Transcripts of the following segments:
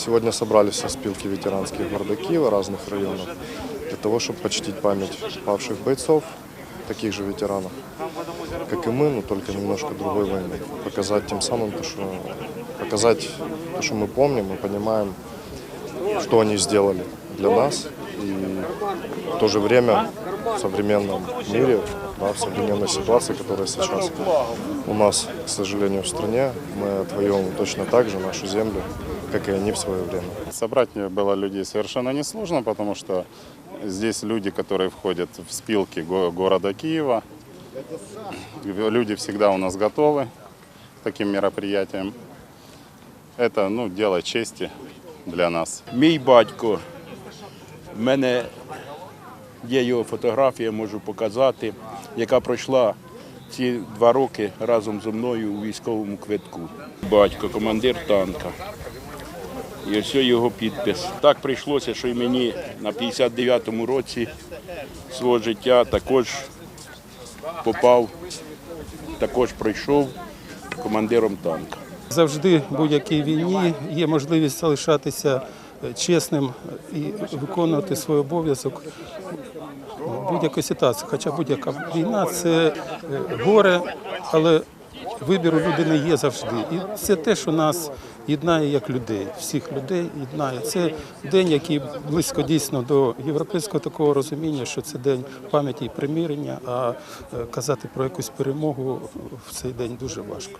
Сегодня собрались со спилки ветеранских города Киева разных районов для того, чтобы почтить память павших бойцов, таких же ветеранов, как и мы, но только немножко другой войны. Показать тем самым то, что показать то, что мы помним и понимаем, что они сделали для нас и в то же время в современном мире, да, в современной ситуации, которая сейчас у нас, к сожалению, в стране, мы отвоевываем точно так же нашу землю, как и они в свое время. Собрать было людей совершенно несложно, потому что здесь люди, которые входят в спилки го- города Киева. Люди всегда у нас готовы к таким мероприятиям. Это ну, дело чести для нас. Мій батько, мене є його фотографія, можу показати, яка пройшла ці два роки разом зі мною у військовому квитку. Батько, командир танка. І ось його підпис. Так прийшлося, що і мені на 59-му році свого життя також попав, також пройшов командиром танка. Завжди в будь-якій війні є можливість залишатися чесним і виконувати свій обов'язок в будь-якій ситуації. Хоча будь-яка війна це е, горе, але вибір у людини є завжди. І це те, що нас єднає як людей, всіх людей єднає. Це день, який близько дійсно до європейського такого розуміння, що це день пам'яті і примирення, а е, казати про якусь перемогу в цей день дуже важко.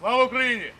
Слава Україні!